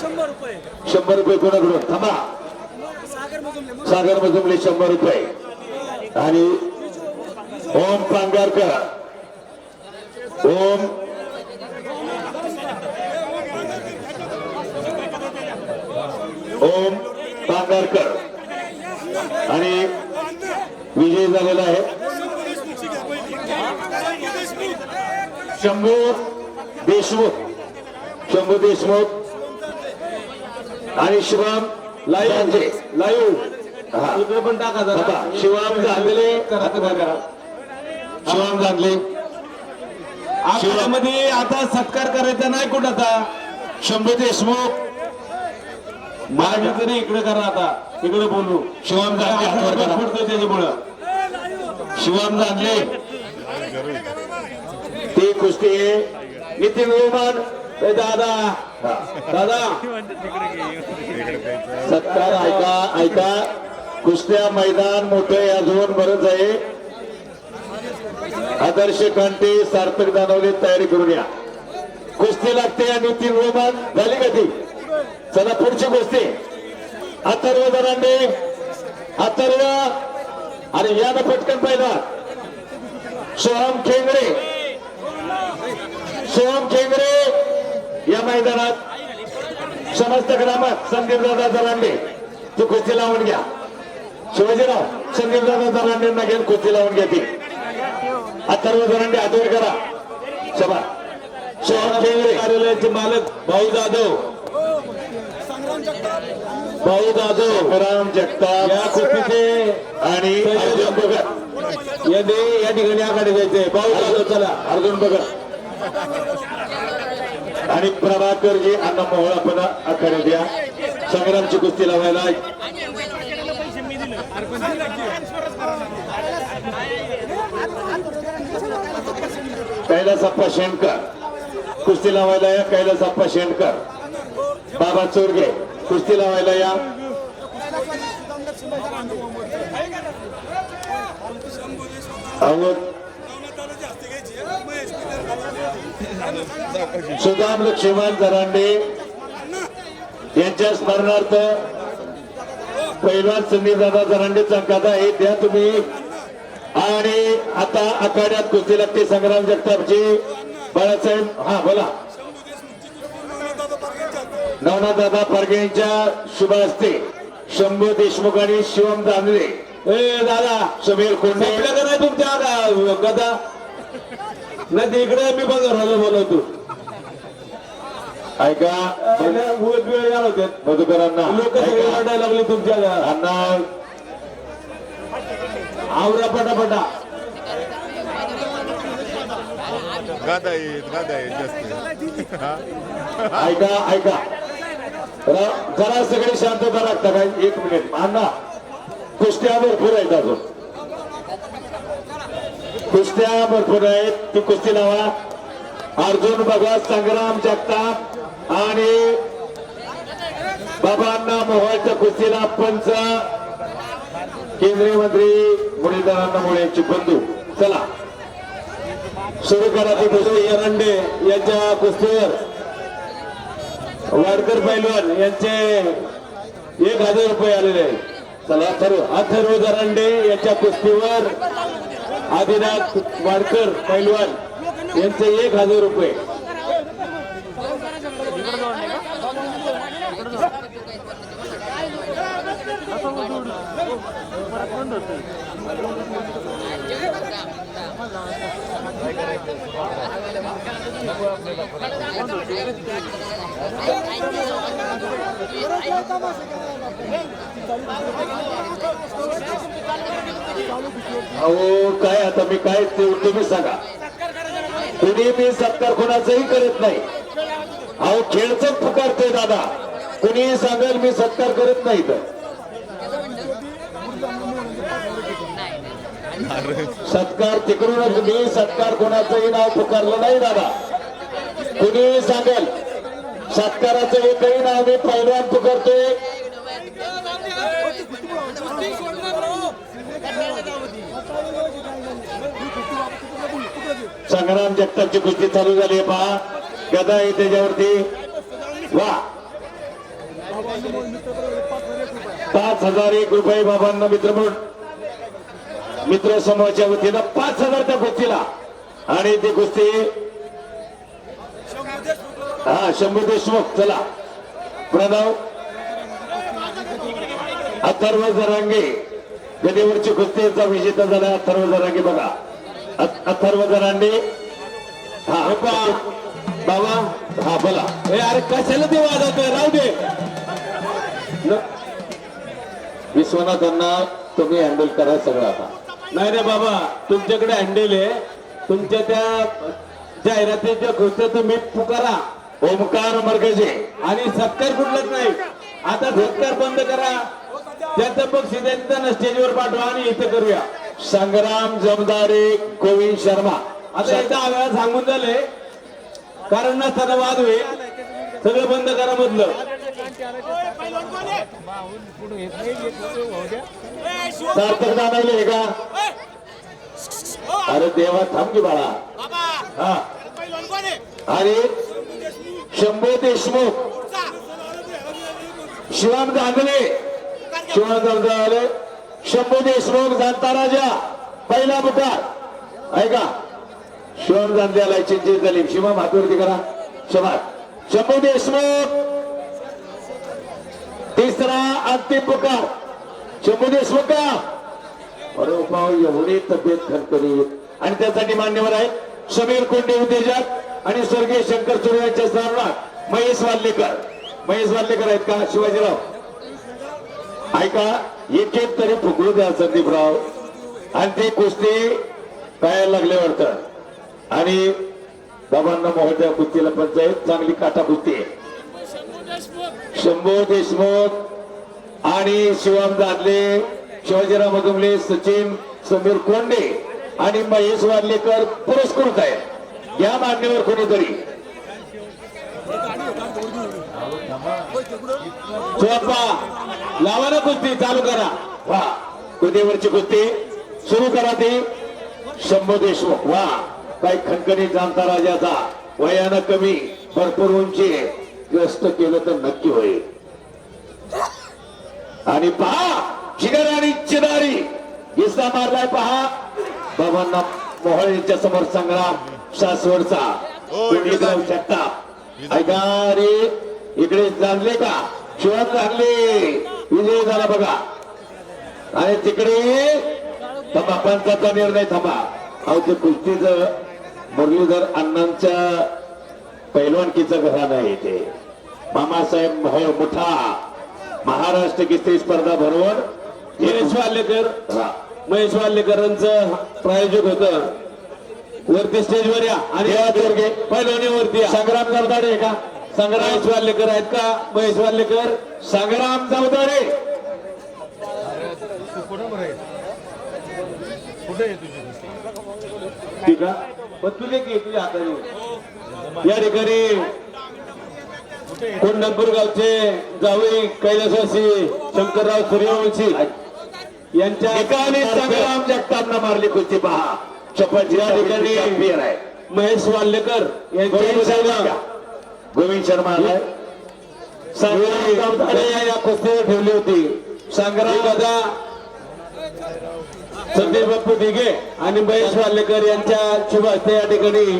शंभर रुपये. शंभर कोणाकडून? थांबा. सागर मजुमले. शंभर रुपये. आणि ओम पांगारकर ओम. ओम पांगारकर आणि विजय झालेला आहे. शंभू देशमुख. शंभू देशमुख आणि शिवम लाईव्ह लाईव्ह हा. इकडे पण टाका जरा. शिवाम झालेले. शिवाम झाले आपल्यामध्ये आता सत्कार करायचा नाही कुठं आता. शंभू देशमुख. माझी तरी इकडे करा आता. इकडे बोलू. शिवाम. फुटतोय त्याच्यामुळं. शिवाम झाले ते कुस्ती नितीन रोमान ए दादा. दादा. सत्कार ऐका ऐका. कुस्त्या मैदान मोठे अजून बरंच आहे. आदर्श कांटे सार्थक दानवले तयारी करून या कुस्ती लागते आणि तीन रोमान झाली का ती चला पुढची कुस्ती. अथर्व दरांडे अथर्व. आणि यानं पटकन पहिला. सोहम खेंगडे. सोहम खेंगडे. या मैदानात समस्त ग्रामात संदीप दादा दरांडे ती कुस्ती लावून घ्या. शिवाजीराव संदीप दादा दरांडेंना घेऊन कुस्ती लावून घ्या ती अथर्व दरांडे हातवर करा. सभा. सोहम खेंगडे कार्यालयाचे मालक भाऊ जाधव. भाऊ जाधव. राम जगताप. या कुस्तीचे आणि अर्जुन भगत या दे- या ठिकाणी आघाडी द्यायचे. भाऊ जाधव चला. अर्जुन भगत आणि प्रभाकरजी अण्णा मोहोळ आपण आखाडे द्या संग्रामची कुस्ती लावायला कैलासप्पा शेंडकर कुस्ती लावायला या कैलासप्पा शेंडकर बाबा चोरगे कुस्ती लावायला या. अवध सुदाम लक्ष्मण जरांडे यांच्या स्मरणार्थ पैलवान संदीप दादा जरांडे चंकात आहे त्या तुम्ही. आणि आता आखाड्यात कुस्ती लागते संग्राम जगतापची. बाळासाहेब हा बोला. नवनाथ दादा पारगे यांच्या शुभ हस्ते शंभू देशमुख आणि शिवम दानवे. दादा. समीर कोंडे. तुमच्या गदा? नाही ते इकडे मी बघा राहिलो बोलवतो. ऐका वेळ यायला होते. मधुकरांना लोक सगळे. रडायला लागले तुमच्या अण्णा आवरा पटापटा. गादा येत गादा येत जास्त. हा? ऐका ऐका. र- जरा सगळे शांतता लागता काय एक मिनिट. अण्णा कुस्त्या भरपूर आहेत अजून. कुस्त्या भरपूर आहेत. ती कुस्ती लावा. अर्जुन भगत संग्राम जगताप आणि बाबांना मोहळच्या कुस्तीला पंच केंद्रीय मंत्री मुरलीधरांना मुळेची बंधू चला. सुरू करा ती कुस्ती एरंडे यांच्या कुस्तीवर. वाडकर पैलवान यांचे एक हजार रुपये आलेले आहेत. चला ठरव. अथर्व दरांडे यांच्या कुस्तीवर आदिनाथ वाडकर पैलवान यांचे एक हजार रुपये. अहो काय आता मी काय ते तुम्ही सांगा. कुणी मी सत्कार कोणाचाही करत नाही. अहो खेळच पुकारते दादा. कुणीही सांगेल मी सत्कार करत नाही तर सत्कार तिकडूनच मी सत्कार कोणाचंही नाव पुकारलं नाही दादा. कुणीही सांगेल. सत्काराचं एकही आम्ही मी पहिलवान संग्राम जगताची कुस्ती चालू झाली आहे पहा. गदा आहे त्याच्यावरती. वा. पाच हजार एक रुपये बाबांना मित्र म्हणून. मित्र समूहाच्या वतीनं पाच हजार त्या कुस्तीला. आणि ती कुस्ती हा शंभू देशमुख चला. प्रणव अथर्व जरांगे. गदेवरची कुस्तीचा विजेता झाला अथर्व जरांगे बघा. अथर्व जरांगे. हा बाबा हा बोला. हे अरे कशाला ते वाजवतोय? राहू दे. विश्वनाथांना तुम्ही हँडल करा सगळं आता. नाही रे बाबा तुमच्याकडे हँडल आहे. तुमच्या त्या जाहिरातीच्या गोष्टी तुम्ही पुकारा. ओमकार मर्गजे. आणि सत्कार कुठलाच नाही. आता सत्कार बंद करा. त्याचं बक्षीस त्यांना स्टेजवर पाठवा आणि इथं करूया. संग्राम जमदारे गोविंद शर्मा. आता एकदा वेळा सांगून झाले. कारण नसताना वाद होईल. सगळं बंद करा मधलं. सार्थक जाणवले का? अरे देवा थांब की बाळा. हा. आणि शंभू देशमुख. शिवान गांगले. शिवान दांगले शंभू देशमुख जाणता राजा. पहिला मुखार ऐका. शिवाम जांद्याला चिंचित झाली शिवा हातवरती करा. शबाद शंभू देशमुख. तिसरा अंतिम पुकार. शंभू देशमुख का? अरे भाऊ एवढी तब्येत खणखणीत आणि त्यासाठी मान्यवर आहेत समीर कोंडे उद्योजक. आणि स्वर्गीय शंकर चुरे यांच्या स्मरणात महेश वाल्लेकर महेश वाल्लेकर आहेत का शिवाजीराव? ऐका एक एक तरी फुकळू द्या संदीपराव. आणि ती कुस्ती पायाला लागले वाटत. आणि बाबांना मोहत्या कुस्तीला पंचायत चांगली काटा कुस्ती आहे. शंभू देशमुख आणि शिवम दादले शिवाजीराव मधुमले सचिन समीर कोंडे आणि महेश वाडलेकर पुरस्कृत आहेत. या मान्यवर कोणीतरी. चोपा लावा ना कुस्ती चालू करा. वा. कुदेवरची कुस्ती. सुरू करा ती. शंभू देशमुख. वा. काही खणखणी जाणता राजाचा. वयानं कमी भरपूर उंची. व्यस्त केलं तर नक्की होईल. आणि पहा चिगर आणि चिदारी हिस्सा मारलाय पहा. बाबांना मोहळ यांच्या समोर संग्राम. सासवडचा. तुम्ही इकडे जाऊ शकता? ऐका रे इकडे जाणले का? शिवाय जाणले विजय झाला बघा. आणि तिकडे थांबा पंचाचा निर्णय थांबा. अहो ते कुस्तीच मुरलीधर अण्णांच्या पैलवानकीचं घराणं आहे ते. मामासाहेब मोठा महाराष्ट्र कुस्ती स्पर्धा भरवून महेश वाल्लेकर. महेश वाल्लेकरांचं प्रायोजक होत. वरती स्टेजवर या. आणि. पहिलवानी वरती संग्राम आहे का? संग्राम. वाल्लेकर आहेत का? महेश वाल्लेकर संग्राम जवदारे ठीक आहे. पण तुझे की तुझ्या हाताने? या ठिकाणी कोंढणपूर गावचे जावई कैलासवासी शंकरराव सूर्यवंशी यांच्या ठिकाणी संग्राम जगतापना मारली कुस्ती पहा. शपथ या ठिकाणी आहे. महेश वाल्लेकर गोविंद शर्मा. गोविंद शर्मा आलाय संग्राम जवदारे या या कुस्तीवर ठेवली होती. संग्राम दादा संदीप बाप्पू दिघे आणि महेश वाल्लेकर यांच्या शुभ हस्ते या ठिकाणी.